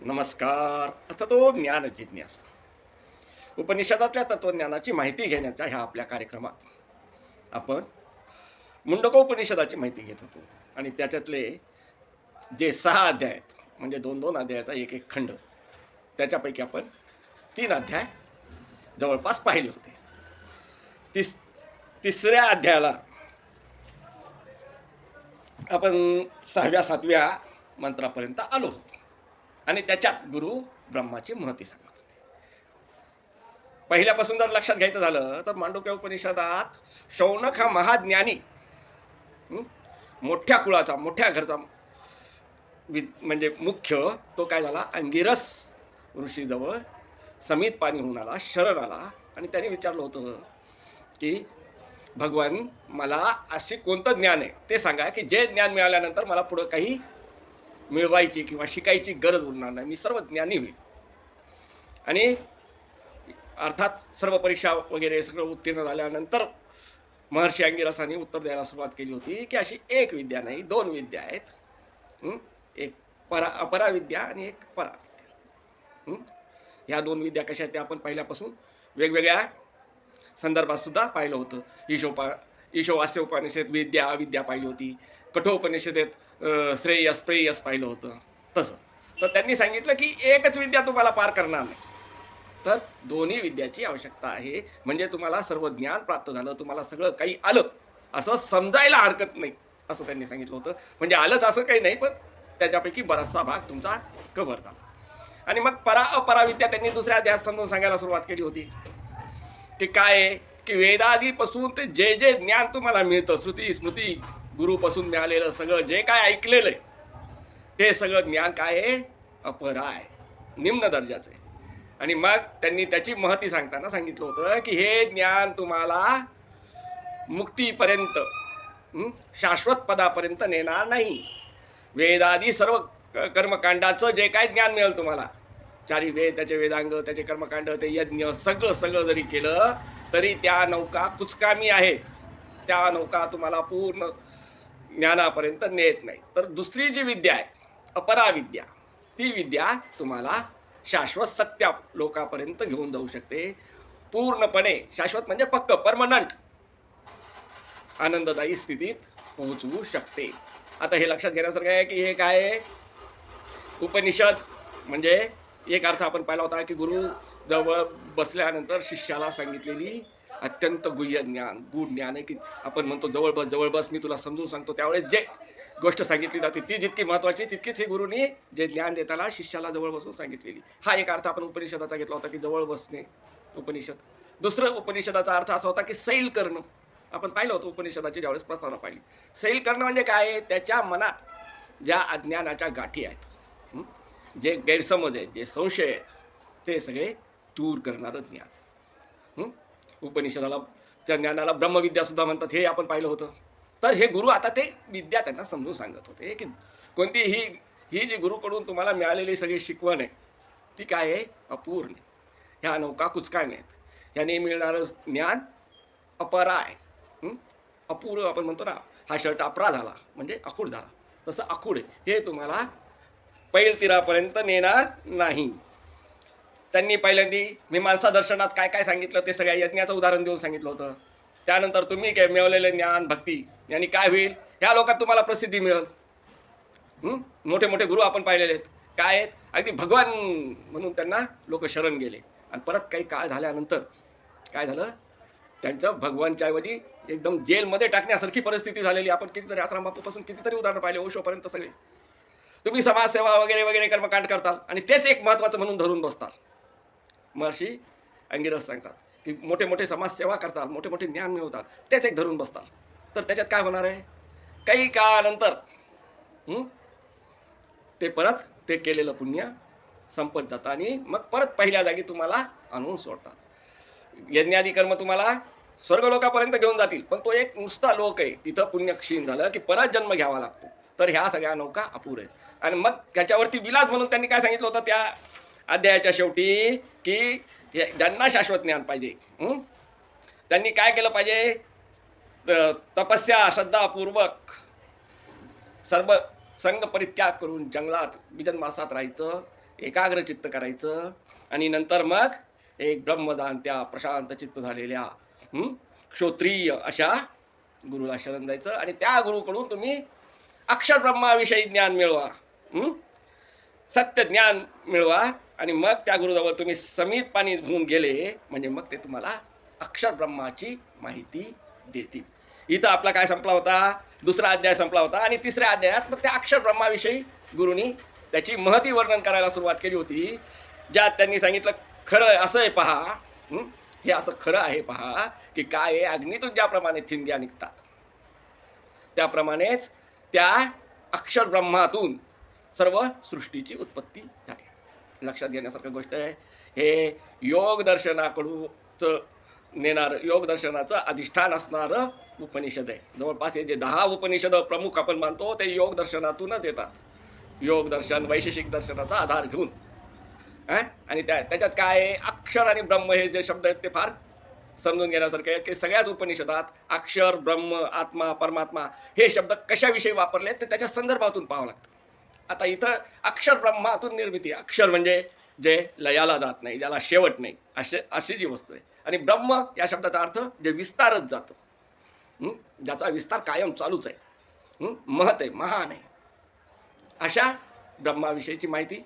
नमस्कार. आता तो ज्ञान जिज्ञासा. उपनिषदातल्या तत्वज्ञानाची माहिती घेण्याच्या ह्या आपल्या कार्यक्रमात आपण मुंडकोपनिषदाची माहिती घेत होतो. आणि त्याच्यातले जे सहा अध्याय आहेत म्हणजे दोन दोन अध्यायाचा एक एक खंड त्याच्यापैकी आपण तीन अध्याय जवळपास पाहिले होते. तिस तिसऱ्या अध्यायाला आपण सहाव्या सातव्या मंत्रापर्यंत आलो होतो. आणि त्याच्यात गुरु ब्रह्माची महती सांगत होते. पहिल्यापासून जर लक्षात घ्यायचं झालं तर मांडुक्य उपनिषदात शौनक हा महाज्ञानी मोठ्या कुळाचा मोठ्या घरचा वि म्हणजे मुख्य तो काय झाला? अंगिरस ऋषीजवळ समित पाणी होऊन आला शरण आला आणि त्याने विचारलं होतं की भगवान मला असे कोणतं ज्ञान आहे? ते सांगा की जे ज्ञान मिळाल्यानंतर मला पुढं काही मिळवायची किंवा शिकायची गरज उरणार नाही. मी सर्व ज्ञानी होईल आणि अर्थात सर्व परीक्षा वगैरे सगळं उत्तीर्ण झाल्यानंतर महर्षी अंगिरसाने उत्तर द्यायला सुरुवात केली होती की अशी एक विद्या नाही दोन विद्या आहेत. एक परा अपरा विद्या आणि एक परा विद्या ह्या दोन विद्या कशा आहेत त्या आपण पहिल्यापासून वेगवेगळ्या संदर्भात सुद्धा पाहिलं होतं. ईशोपा ईशोवास्य उपनिषद विद्या अविद्या पाहिली होती. कठोपनिषदेत श्रेयस प्रेयस पाहिलं होतं. तसं. तर त्यांनी सांगितलं की एकच विद्या तुम्हाला पार करणार नाही. तर दोन्ही विद्याची आवश्यकता आहे. म्हणजे तुम्हाला सर्व ज्ञान प्राप्त झालं तुम्हाला सगळं काही आलं असं समजायला हरकत नाही असं त्यांनी सांगितलं होतं. म्हणजे आलंच असं काही नाही पण त्याच्यापैकी बराचसा भाग तुमचा कव्हर झाला. आणि मग परा अपराविद्या त्यांनी दुसऱ्या ध्यास समजून सांगायला सुरुवात केली होती. की काय की वेदादीपासून ते जे जे ज्ञान तुम्हाला मिळतं श्रुती स्मृती गुरुपासून मिळालेलं सगळं जे काय ऐकलेलं आहे ते सगळं ज्ञान काय आहे? अपरा आहे. निम्न दर्जाचं आहे. आणि मग त्यांनी त्याची महती सांगताना सांगितलं होतं की हे ज्ञान तुम्हाला मुक्तीपर्यंत शाश्वत पदापर्यंत नेणार नाही. वेदादी सर्व क- कर्मकांडाचं जे काय ज्ञान मिळेल तुम्हाला चारी वेद त्याचे वेदांग त्याचे कर्मकांड ते यज्ञ सगळं सगळं जरी केलं तरी त्या नौका कुचकामी आहेत. त्या नौका तुम्हाला पूर्ण ज्ञानापर्यंत नेत नाही. तर दुसरी जी विद्या आहे अपरा विद्या ती विद्या तुम्हाला शाश्वत सत्या लोकापर्यंत घेऊन जाऊ शकते. पूर्णपणे शाश्वत म्हणजे पक्क परमनंट आनंददायी स्थितीत पोहोचवू शकते. आता हे लक्षात घेण्यासारखं आहे की हे काय उपनिषद म्हणजे एक अर्थ आपण पाहिला होता की गुरु जवळ बसल्यानंतर शिष्याला सांगितलेली अत्यंत गुह्य ज्ञान गूढ ज्ञान आहे की आपण म्हणतो जवळ बस जवळ बस मी तुला समजून सांगतो. त्यावेळेस जे गोष्ट सांगितली जाते ती जितकी महत्त्वाची तितकीच हे गुरुनी जे ज्ञान देताना शिष्याला जवळ बसून सांगितलेली. हा एक अर्थ आपण उपनिषदाचा घेतला होता की जवळ बसणे उपनिषद. दुसरं उपनिषदाचा अर्थ असा होता की सैल करणं. आपण पाहिलं होतं उपनिषदाची ज्यावेळेस प्रस्तावना पाहिली. सैल करणं म्हणजे काय आहे? त्याच्या मनात ज्या अज्ञानाच्या गाठी आहेत. जे गैरसमज आहेत जे संशय आहेत ते सगळे दूर करणारं ज्ञान. उपनिषदाला त्या ज्ञानाला ब्रह्मविद्या सुद्धा म्हणतात हे आपण पाहिलं होतं. तर हे गुरु आता ते विद्या त्यांना समजून सांगत होते. की कोणती ही ही जी गुरुकडून तुम्हाला मिळालेली सगळी शिकवण आहे ती काय आहे? अपूर्ण ह्या नौका कुचकाय नाहीत ह्याने मिळणारं ज्ञान अपरा आहे अपूर्ण आपण म्हणतो ना हा शर्ट अपरा झाला म्हणजे अखूड झाला. तसं अखूड आहे. हे तुम्हाला पैल तीरापर्यंत नेणार नाही. त्यांनी पहिल्यांदी मीमांसा दर्शनात काय काय सांगितलं ते सगळ्या यज्ञाचं उदाहरण देऊन सांगितलं होतं. त्यानंतर तुम्ही काय मिळवलेले ज्ञान भक्ती यांनी काय होईल? ह्या लोकात तुम्हाला प्रसिद्धी मिळेल. मोठे मोठे गुरु आपण पाहिलेले आहेत. काय आहेत? अगदी भगवान म्हणून त्यांना लोक शरण गेले. आणि परत काही काळ झाल्यानंतर काय झालं? त्यांचं भगवानच्या ऐवजी एकदम जेलमध्ये टाकण्यासारखी परिस्थिती झालेली. आपण कितीतरी आश्रम बापूपासून कितीतरी उदाहरणं पाहिले ओशोपर्यंत सगळे. तुम्ही समाजसेवा वगैरे वगैरे कर्मकांड करताल आणि तेच एक महत्त्वाचं म्हणून धरून बसताल. महर्षी अंगिरस सांगतात की मोठे मोठे समाजसेवा करतात मोठे मोठे ज्ञान मिळवतात तेच एक धरून बसतात. तर त्याच्यात काय होणार आहे? काही काळानंतर ते परत ते केलेलं पुण्य संपत जातं आणि मग परत पहिल्या जागी तुम्हाला आणून सोडतात. यज्ञादी कर्म तुम्हाला स्वर्गलोकापर्यंत घेऊन जातील पण तो एक नुसता लोक आहे. तिथं पुण्य क्षीण झालं की परत जन्म घ्यावा लागतो. तर ह्या सगळ्या नौका अपुर आहेत. आणि मग त्याच्यावरती विलास म्हणून त्यांनी काय सांगितलं होतं त्या अध्यायाच्या शेवटी की हे- ज्यांना शाश्वत ज्ञान पाहिजे त्यांनी काय केलं पाहिजे? त- तपस्या श्रद्धापूर्वक सर्व संघ परित्याग करून जंगलात विजनमासात राहायचं एकाग्र चित्त करायचं आणि नंतर मग एक ब्रह्मदान त्या प्रशांत चित्त झालेल्या हं, क्षोत्रिय अशा गुरुला शरण जायचं आणि त्या गुरुकडून तुम्ही अक्षर ब्रह्माविषयी ज्ञान मिळवा सत्य ज्ञान मिळवा आणि मग त्या गुरुजवळ तुम्ही समित पाणी होऊन गेले म्हणजे मग ते तुम्हाला अक्षर ब्रह्माची माहिती देतील. इथं आपला काय संपला होता? दुसरा अध्याय संपला होता आणि तिसऱ्या अध्यायात मग त्या अक्षर ब्रह्माविषयी गुरुनी त्याची महती वर्णन करायला सुरुवात केली होती. ज्यात त्यांनी सांगितलं खरं असं आहे पहा. हे असं खरं आहे पहा की काय आहे? अग्नीतून ज्याप्रमाणे थिंग्या निघतात त्याप्रमाणेच त्या अक्षर ब्रह्मातून सर्व सृष्टीची उत्पत्ती झाली. लक्षात घेण्यासारखं गोष्ट आहे. हे योग दर्शनाकडूचं नेणार योग दर्शनाचं अधिष्ठान असणारं उपनिषद आहे. जवळपास हे जे दहा उपनिषद प्रमुख आपण मानतो ते योग दर्शनातूनच येतात. योग दर्शन वैशेषिक दर्शनाचा आधार घेऊन. आणि त्या त्याच्यात काय आहे? अक्षर आणि ब्रह्म हे जे शब्द आहेत ते फार समजून घेण्यासारखे आहेत की सगळ्याच उपनिषदात अक्षर ब्रह्म आत्मा परमात्मा हे शब्द कशाविषयी वापरले ते त्याच्या संदर्भातून पाहावं लागतं. आता इथं अक्षर ब्रह्मातून निर्मिती. अक्षर म्हणजे जे लयाला जात नाही ज्याला शेवट नाही असे अशी जी वस्तू आहे. आणि ब्रह्म या शब्दाचा अर्थ जे विस्तारच जातं. ज्याचा विस्तार कायम चालूच आहे. महत आहे महान आहे. अशा ब्रह्माविषयीची माहिती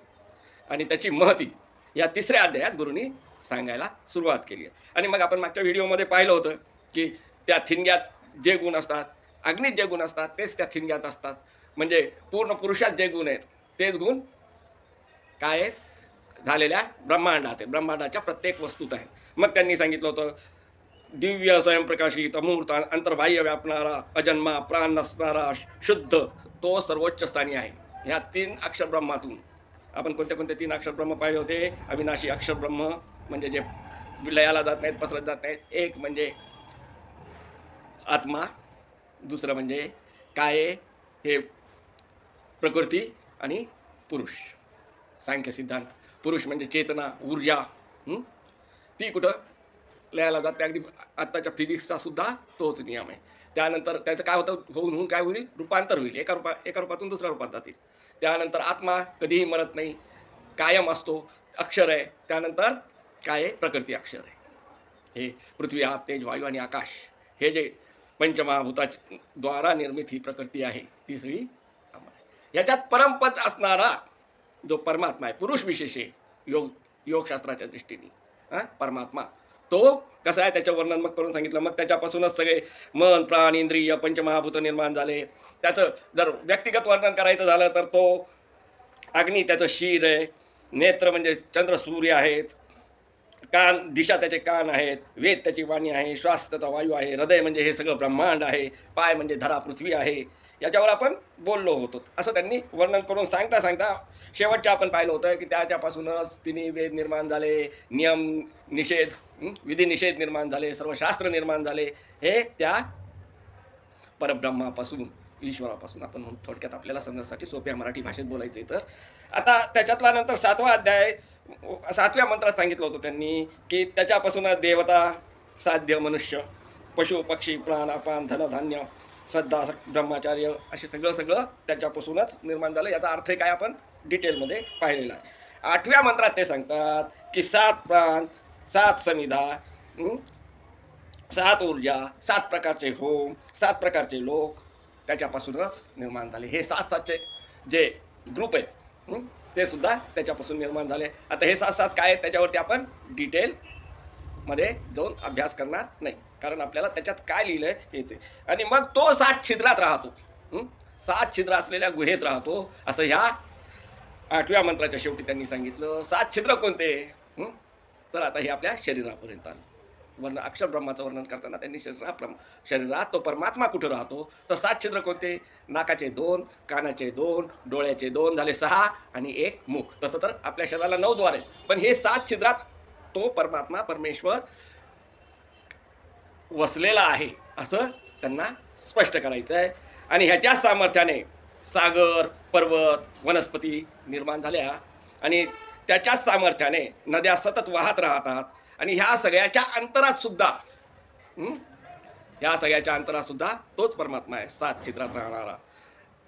आणि त्याची महती या तिसऱ्या अध्यायात गुरुनी सांगायला सुरुवात केली आहे. आणि मग आपण मागच्या व्हिडिओमध्ये पाहिलं होतं की त्या थिनग्यात जे गुण असतात अग्नीत जे गुण असतात तेच त्या थिनग्यात असतात. म्हणजे पूर्ण पुरुषात जे गुण आहेत तेच गुण काय आहेत? झालेल्या ब्रह्मांडात आहे ब्रह्मांडाच्या प्रत्येक वस्तूत आहे मग त्यांनी सांगितलं होतं दिव्य स्वयंप्रकाशित अमूर्त अंतर्बाह्य व्यापणारा अजन्मा प्राण नसणारा शुद्ध तो सर्वोच्च स्थानी आहे. ह्या तीन अक्षर ब्रह्मातून आपण कोणते कोणते तीन अक्षर ब्रह्म पाहिले होते? अविनाशी अक्षर ब्रह्म म्हणजे जे लयाला जात नाहीत पसरत जात नाहीत. एक म्हणजे आत्मा दुसरं म्हणजे काय आहे? हे प्रकृती आणि पुरुष. सांख्य सिद्धांत. पुरुष म्हणजे चेतना ऊर्जा ती कुठं लिहायला जाते? अगदी आत्ताच्या फिजिक्सचा सुद्धा तोच नियम आहे. त्यानंतर त्याचं काय होतं? होऊन होऊन काय होईल? रूपांतर होईल. एका रूपा एका रूपातून दुसऱ्या रूपात जातील. त्यानंतर आत्मा कधीही मरत नाही. कायम असतो. अक्षर आहे. त्यानंतर काय आहे? प्रकृती अक्षर आहे. हे पृथ्वी हा तेज वायू आणि आकाश हे जे पंचमहाभूताच्या द्वारा निर्मित ही प्रकृती आहे ती सगळी याच्यात परमपद असणारा जो परमात्मा आहे पुरुष विशेष आहे योग योगशास्त्राच्या दृष्टीने. हां? परमात्मा. तो कसा आहे त्याचं वर्णन मग करून सांगितलं. मग त्याच्यापासूनच सगळे मन प्राण इंद्रिय पंचमहाभूत निर्माण झाले. त्याचं जर व्यक्तिगत वर्णन करायचं झालं तर तो अग्नी त्याचं शिर आहे नेत्र म्हणजे चंद्र सूर्य आहेत कान दिशा त्याचे कान आहेत वेद त्याची वाणी आहे श्वास त्याचा वायू आहे हृदय म्हणजे हे सगळं ब्रह्मांड आहे पाय म्हणजे धरा पृथ्वी आहे. याच्यावर आपण बोललो होतो. असं त्यांनी वर्णन करून सांगता सांगता शेवटच्या आपण पाहिलं होतं की त्याच्यापासूनच तिने वेद निर्माण झाले नियम निषेध विधिनिषेध विधी निषेध निर्माण झाले सर्व शास्त्र निर्माण झाले. हे त्या परब्रह्मापासून ईश्वरापासून आपण म्हणून थोडक्यात आपल्याला समजण्यासाठी सोप्या मराठी भाषेत बोलायचं आहे तर. आता त्याच्यातला नंतर सातवा अध्याय सातव्या मंत्रात सांगितलं होतं त्यांनी की त्याच्यापासून देवता साध्य मनुष्य पशु पक्षी प्राण अपान धनधान्य श्रद्धा ब्रह्मचार्य असे सगळं सगळं त्याच्यापासूनच निर्माण झालं. याचा अर्थ काय आपण डिटेलमध्ये पाहिलेला आहे. आठव्या मंत्रात ते सांगतात की सात प्राण सात समिधा सात ऊर्जा सात प्रकारचे होम सात प्रकारचे लोक त्याच्यापासूनच निर्माण झाले. हे सात सातचे जे ग्रुप आहेत ते सुद्धा त्याच्यापासून निर्माण झाले. आता हे सात सात काय आहे त्याच्यावरती आपण डिटेलमध्ये जाऊन अभ्यास करणार नाही. कारण आपल्याला त्याच्यात काय लिहिलं आहे हेच आहे. आणि मग तो सात छिद्रात राहतो. सात छिद्र असलेल्या गुहेत राहतो. असं ह्या आठव्या मंत्राच्या शेवटी त्यांनी सांगितलं. सात छिद्र कोणते? तर आता हे आपल्या शरीरापर्यंत आलं. वर्ण अक्षर ब्रह्माचं वर्णन करताना त्यांनी शरीरा प्रम शरीरात तो परमात्मा कुठं राहतो? तर सात छिद्र कोणते? नाकाचे दोन कानाचे दोन डोळ्याचे दोन झाले सहा आणि एक मुख. तसं तर आपल्या शरीराला नऊ द्वार आहेत. पण हे सात छिद्रात तो परमात्मा परमेश्वर वसलेला आहे असं त्यांना स्पष्ट करायचं आहे आणि ह्याच्याच सामर्थ्याने सागर पर्वत वनस्पती निर्माण झाल्या. आणि त्याच्याच सामर्थ्याने नद्या सतत वाहत राहतात. आणि ह्या सगळ्याच्या अंतरात सुद्धा ह्या सगळ्याच्या अंतरात सुद्धा तोच परमात्मा आहे सात चित्रात राहणारा.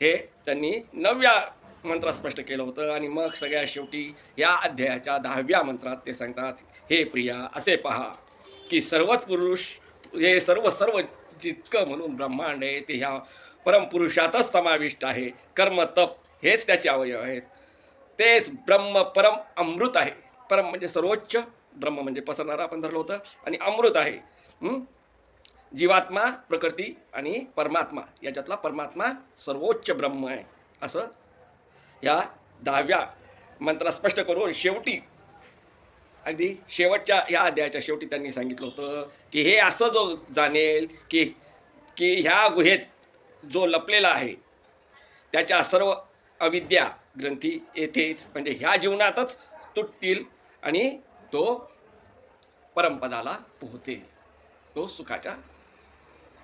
हे त्यांनी नवव्या मंत्र स्पष्ट केलं होतं. आणि मग सगळ्या शेवटी या अध्यायाच्या दहाव्या मंत्रात ते सांगतात हे प्रिया असे पहा की सर्वच पुरुष हे सर्व सर्व जितकं म्हणून ब्रह्मांड आहे ते ह्या परमपुरुषातच समाविष्ट आहे. कर्म तप हेच त्याचे अवयव आहेत. तेच ब्रह्म परम अमृत आहे. परम म्हणजे सर्वोच्च ब्रह्म म्हणजे पसरणारा आपण धरलं होतं. आणि अमृत आहे. जीवात्मा प्रकृती आणि परमात्मा. याच्यातला परमात्मा सर्वोच्च ब्रह्म आहे. असं या दहाव्या मंत्रात स्पष्ट करून शेवटी अगदी शेवटच्या या अध्यायाच्या शेवटी त्यांनी सांगितलं होतं की हे असं जो जाणेल की की ह्या गुहेत जो लपलेला आहे त्याच्या सर्व अविद्या ग्रंथी येथेच म्हणजे ह्या जीवनातच तुटतील आणि तो परमपदाला पोहोचेल. तो सुखाच्या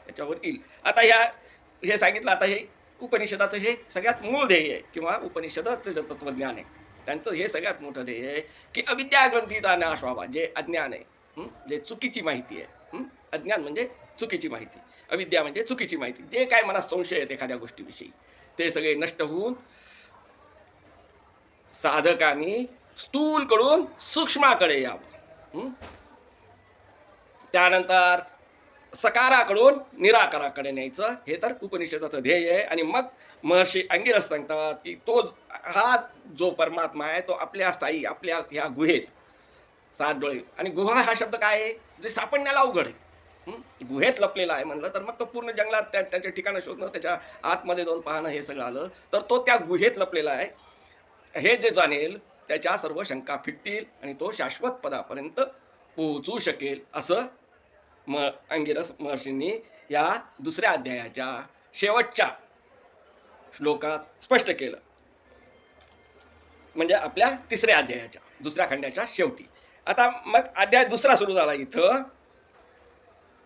याच्यावर येईल. आता ह्या हे सांगितलं आता हे उपनिषदाचं हे सगळ्यात मूळ ध्येय आहे किंवा उपनिषदाचं जे तत्वज्ञान आहे. त्यांचं हे सगळ्यात मोठं ध्येय आहे की अविद्या ग्रंथीचा नाश व्हावा जे अज्ञान आहे. जे चुकीची माहिती आहे. अज्ञान म्हणजे चुकीची माहिती. अविद्या म्हणजे चुकीची माहिती. जे काय मला संशय आहेत एखाद्या गोष्टीविषयी ते सगळे नष्ट होऊन साधकांनी स्थूलकडून सूक्ष्माकडे यावं. त्यानंतर सकाराकडून निराकाराकडे न्यायचं. हे तर उपनिषदाचं ध्येय आहे. आणि मग महर्षी अंगिरस सांगतात की तो हा जो परमात्मा आहे तो आपल्या स्थायी आपल्या ह्या गुहेत सात डोळे. आणि गुहा हा शब्द काय आहे? जे सापडण्याला अवघड आहे. गुहेत लपलेला आहे म्हणलं तर मग तो पूर्ण जंगलात त्या त्याचे ठिकाणं शोधणं त्याच्या आतमध्ये जाऊन पाहणं हे सगळं आलं. तर तो त्या गुहेत लपलेला आहे. हे जे जाणेल त्याच्या सर्व शंका फिटतील आणि तो शाश्वत पदापर्यंत पोहोचू शकेल असं म अंगिरस महर्षींनी या दुसऱ्या अध्यायाच्या शेवटच्या श्लोकात स्पष्ट केलं. म्हणजे आपल्या तिसऱ्या अध्यायाच्या दुसऱ्या खंडाच्या शेवटी. आता मग अध्याय दुसरा सुरू झाला इथं.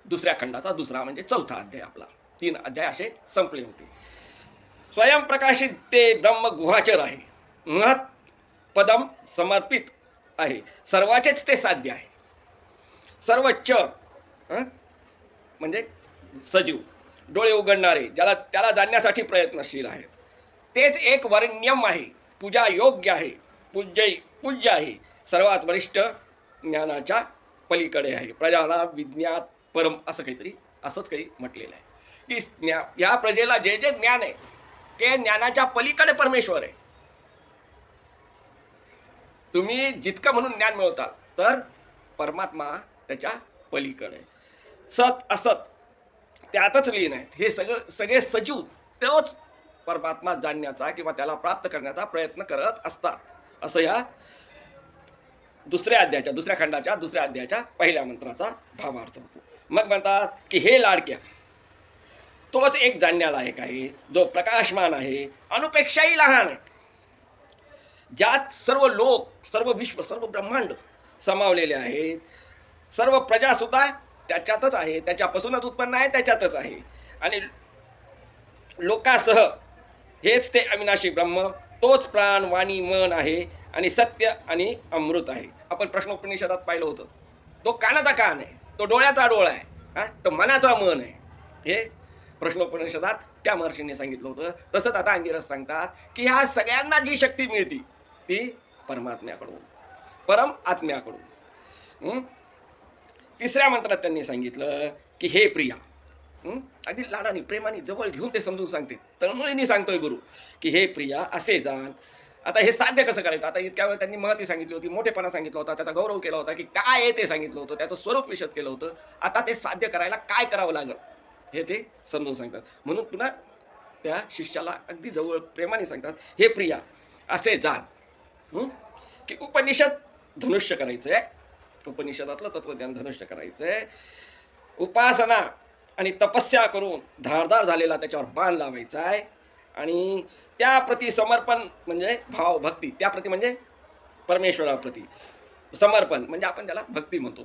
दुसऱ्या खंडाचा दुसरा म्हणजे चौथा अध्याय आपला. तीन अध्याय असे संपले होते. स्वयंप्रकाशित ते ब्रह्म गुहाचर आहे. महत् पदम समर्पित आहे. सर्वाचेच ते साध्य आहे. सर्व चर म्हणजे सजीव डोळे उघडणारे ज्याला त्याला जाणण्यासाठी प्रयत्नशील आहेत. तेच एक वर्ण्यम आहे पूजा योग्य आहे पूज्य पूज्य आहे. सर्वात वरिष्ठ ज्ञानाच्या पलीकडे आहे. प्रजाला विज्ञात परम असं काहीतरी असंच काही म्हटलेलं आहे. की ज्ञा या प्रजेला जे जे ज्ञान आहे ते ज्ञानाच्या पलीकडे परमेश्वर आहे. तुम्ही जितकं म्हणून ज्ञान मिळवता तर परमात्मा त्याच्या पलीकडे आहे. सत असत. त्यातच लीन आहेत हे सगळं सगळे सजीव तोच परमात्मा जाणण्याचा किंवा त्याला प्राप्त करण्याचा प्रयत्न करत असतात. असं या दुसऱ्या अध्यायाच्या दुसऱ्या खंडाच्या दुसऱ्या अध्यायाच्या पहिल्या मंत्राचा भावार्थ. होतो मग म्हणतात की हे लाडक्या तोच एक जाणण्यालायक आहे. जो प्रकाशमान आहे अनुपेक्षाही लहान आहे. ज्यात सर्व लोक सर्व विश्व सर्व ब्रह्मांड समावलेले आहेत. सर्व प्रजासुद्धा त्याच्यातच आहे. त्याच्यापासूनच उत्पन्न आहे त्याच्यातच आहे. आणि लोकासह हेच ते अविनाशी ब्रह्म तोच प्राण वाणी मन आहे आणि सत्य आणि अमृत आहे. आपण प्रश्नोपनिषदात पाहिलं होतं. तो कानाचा कान आहे तो डोळ्याचा डोळा आहे हा? तो मनाचा मन आहे. हे प्रश्नोपनिषदात त्या महर्षींनी सांगितलं होतं. तसंच आता अंगिरस सांगतात की ह्या सगळ्यांना जी शक्ती मिळती ती परमात्म्याकडून परम आत्म्याकडून. तिसऱ्या मंत्रात त्यांनी सांगितलं की हे प्रिया अगदी लाडाने प्रेमाने जवळ घेऊन ते समजून सांगते. तळमळीने सांगतोय गुरु की हे प्रिया असे जाण. आता हे साध्य कसं करायचं? आता इतक्या वेळ त्यांनी महती सांगितली होती मोठेपणा सांगितलं होता त्याचा गौरव केला होता की काय आहे ते सांगितलं होतं? त्याचं स्वरूप विशद केलं होतं. आता ते साध्य करायला काय करावं लागेल? हे ते समजून सांगतात. म्हणून पुन्हा त्या शिष्याला अगदी जवळ प्रेमाने सांगतात हे प्रिया असे जाण. की उपनिषद धनुष्य करायचं आहे उपनिषदातलं तत्वज्ञान धनुष्य करायचंय. उपासना आणि तपस्या करून धारदार झालेला त्याच्यावर बाण लावायचा आहे आणि त्याप्रती समर्पण म्हणजे भाव भक्ती त्याप्रती म्हणजे परमेश्वराप्रती समर्पण म्हणजे आपण त्याला भक्ती म्हणतो.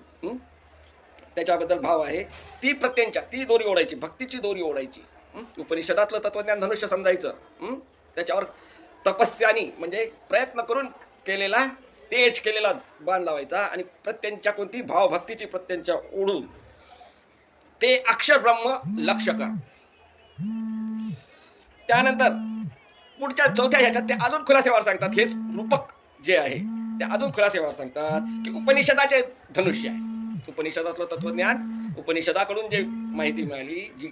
त्याच्याबद्दल भाव आहे. ती प्रत्यंच्या ती दोरी ओढायची भक्तीची दोरी ओढायची. उपनिषदातलं तत्वज्ञान धनुष्य समजायचं. त्याच्यावर तपस्यानी म्हणजे प्रयत्न करून केलेला तेज केलेला बाण लावायचा आणि प्रत्यंच्या कोणती? भावभक्तीची प्रत्यंच्या ओढून. ते अक्षर ब्रह्म लक्ष कर. त्यानंतर पुढच्या चौथ्या ह्याच्यात ते अजून खुलासेवार सांगतात. हेच रूपक जे आहे ते अजून खुलासेवार सांगतात की उपनिषदाचे धनुष्य आहे. उपनिषदातलं तत्वज्ञान उपनिषदाकडून जे माहिती मिळाली जी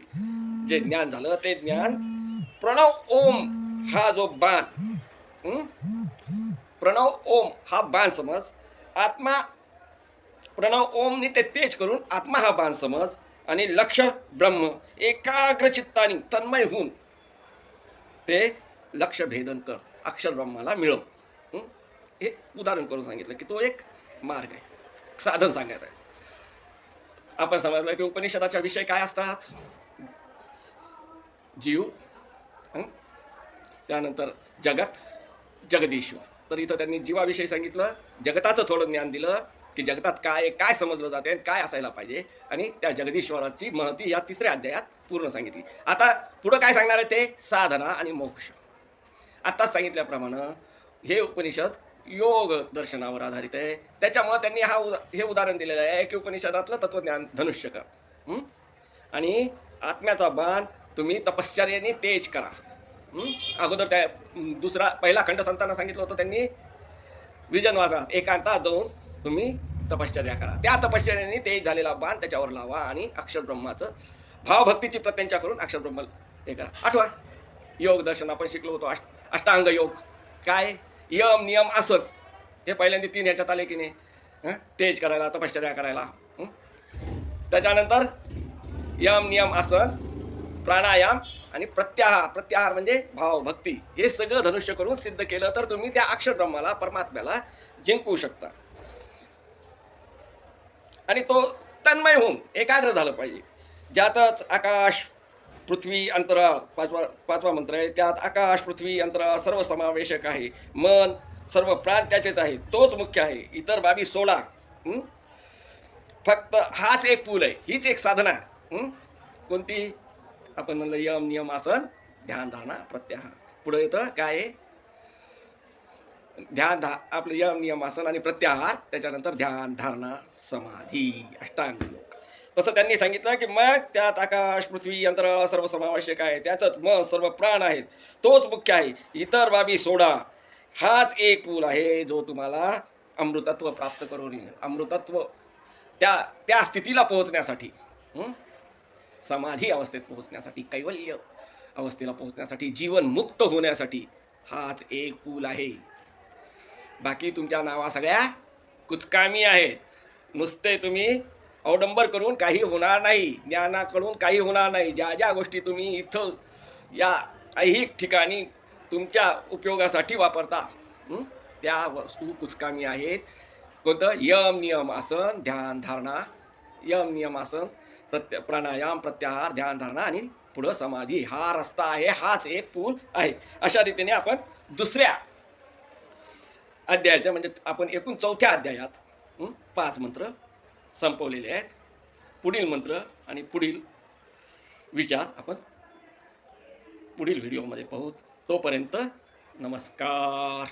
जे ज्ञान झालं ते ज्ञान प्रणव ओम हा जो बाण प्रणव ओम हा बाण समज. आत्मा प्रणव ओमनी ते तेज करून आत्मा हा बाण समज. आणि लक्ष ब्रह्म एकाग्र चित्ताने तन्मय होऊन ते लक्ष भेदन कर अक्षर ब्रह्माला मिळव. हे? उदाहरण करून सांगितलं की तो एक मार्ग आहे. साधन सांगायचं आहे. आपण समजलं की उपनिषदाचा विषय काय असतात? जीव त्यानंतर जगत जगदीश्वर. तर इथं त्यांनी जीवाविषयी सांगितलं जगताचं थोडं ज्ञान दिलं की जगतात काय काय समजलं जाते आणि काय असायला पाहिजे. आणि त्या जगदीश्वराची महती या तिसऱ्या अध्यायात पूर्ण सांगितली. आता पुढं काय सांगणार आहे ते? साधना आणि मोक्ष. आत्ताच सांगितल्याप्रमाणे हे उपनिषद योग दर्शनावर आधारित आहे. त्याच्यामुळं त्यांनी हा उदा हे उदाहरण दिलेलं आहे की उपनिषदातलं तत्वज्ञान धनुष्य कर. आणि आत्म्याचा बाण तुम्ही तपश्चर्याने तेज करा. अगोदर त्या दुसरा पहिला खंड संतांना सांगितलं होतं त्यांनी विजन वाजनात एकांतात जाऊन तुम्ही तपश्चर्या करा. त्या तपश्चर्याने तेज झालेला बाण त्याच्यावर लावा आणि अक्षर ब्रह्माचं भावभक्तीची प्रत्यंचा करून अक्षर ब्रह्म हे करा. आठवा योग दर्शन आपण शिकलो होतो अष्ट अष्टांग योग. काय? यम नियम आसन हे पहिल्यांदा तीन ह्याच्यात आले की नाही? हं? तेज करायला तपश्चर्या करायला. त्याच्यानंतर यम नियम आसन प्राणायाम आणि प्रत्याहार प्रत्याहार म्हणजे भाव भक्ती हे सगळं धनुष्य करून सिद्ध केलं तर तुम्ही त्या अक्षर ब्रह्माला परमात्म्याला जिंकू शकता. आणि तो तन्मय होऊन एकाग्र झालं पाहिजे. ज्यातच आकाश पृथ्वी अंतराळ पाचवा पाचवा मंत्र आहे. त्यात आकाश पृथ्वी अंतराळ सर्व समावेशक आहे. मन सर्व प्राण त्याचेच आहे तोच मुख्य आहे. इतर बाबी सोडा. फक्त हाच एक पूल आहे. हीच एक साधना कोणती? आपण म्हणलं यम नियम आसन ध्यान धारणा प्रत्याहार पुढं येतं काय ध्यान धा आपलं यम नियम आसन आणि प्रत्याहार त्याच्यानंतर ध्यान धारणा समाधी अष्टांग योग तसं त्यांनी सांगितलं की मग त्यात आकाश पृथ्वी यंत्र सर्व समावेशक आहे? त्याचंच मन सर्व प्राण आहेत. तोच मुख्य आहे. इतर बाबी सोडा. हाच एक पूल आहे जो तुम्हाला अमृतत्व प्राप्त करून येईल. अमृतत्व त्या त्या स्थितीला पोहोचण्यासाठी. समाधी अवस्थेत पोहोचण्यासाठी कैवल्य अवस्थेला पोहोचण्यासाठी जीवन मुक्त होण्यासाठी हाच एक पूल आहे. बाकी तुमच्या नावा सगळ्या कुचकामी आहेत. नुसते तुम्ही अवडंबर करून काही होणार नाही ज्ञानाकडून काही होणार नाही. ज्या ज्या गोष्टी तुम्ही इथं या ऐहिक ठिकाणी तुमच्या उपयोगासाठी वापरता त्या वस्तू कुचकामी आहेत. कोणतं? यम नियम आसन ध्यान धारणा. यम नियम आसन प्रत्य प्राणायाम प्रत्याहार ध्यान धारणा आणि पुढं समाधी. हा रस्ता आहे हाच एक पूल आहे. अशा रीतीने आपण दुसऱ्या अध्यायाच्या म्हणजे आपण एकूण चौथ्या अध्यायात पाच मंत्र संपवलेले आहेत. पुढील मंत्र आणि पुढील विचार आपण पुढील व्हिडिओमध्ये पाहू. तोपर्यंत नमस्कार.